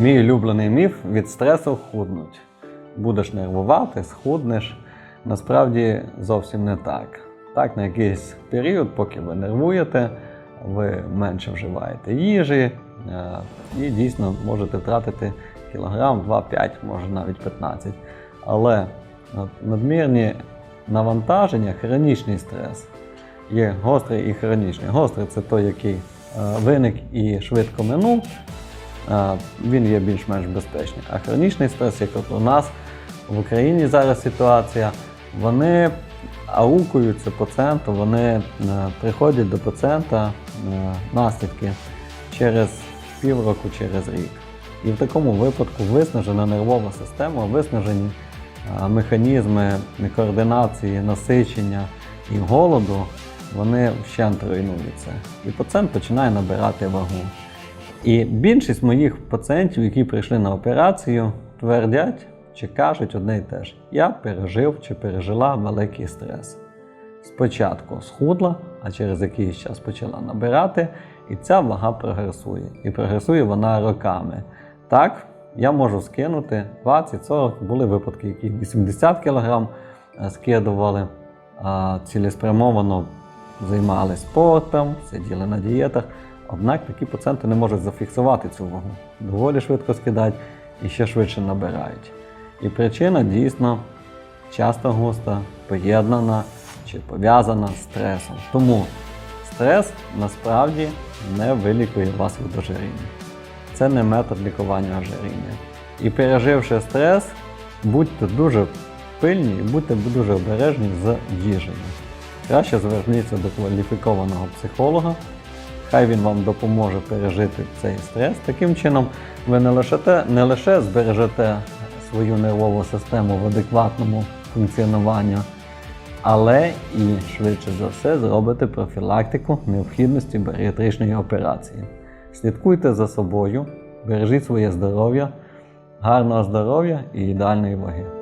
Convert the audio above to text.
Мій улюблений міф від стресу худнуть. Будеш нервувати, схуднеш. Насправді зовсім не так. Так, на якийсь період, поки ви нервуєте, ви менше вживаєте їжі е, і дійсно можете втратити кілограм, 2-5, може навіть 15. Але надмірні навантаження, хронічний стрес є гострий і хронічний. Гострий це той, який е, виник і швидко минув, він є більш-менш безпечний. А хронічний стрес, як от у нас в Україні зараз ситуація, вони аукуються пацієнту, вони е, приходять до пацієнта е, наслідки через півроку, через рік. І в такому випадку виснажена нервова система, виснажені е, механізми координації, насичення і голоду, вони вщент руйнуються. І пацієнт починає набирати вагу. І більшість моїх пацієнтів, які прийшли на операцію, твердять чи кажуть одне й те ж: я пережив чи пережила великий стрес. Спочатку схудла, а через якийсь час почала набирати, і ця вага прогресує. І прогресує вона роками. Так, я можу скинути 20-40, були випадки, які 80 кг скидували, цілеспрямовано займалися спортом, сиділи на дієтах. Однак такі пацієнти не можуть зафіксувати цю вагу. Доволі швидко скидають і ще швидше набирають. І причина дійсно часто густа поєднана чи пов'язана з стресом. Тому стрес насправді не вилікує вас від ожиріння. Це не метод лікування ожиріння. І переживши стрес, будьте дуже пильні і будьте дуже обережні з їжею. Краще зверніться до кваліфікованого психолога. Хай він вам допоможе пережити цей стрес. Таким чином, ви не лише, не лише збережете свою нервову систему в адекватному функціонуванні, але і швидше за все зробите профілактику необхідності баріатричної операції. Слідкуйте за собою, бережіть своє здоров'я, гарного здоров'я і ідеальної ваги.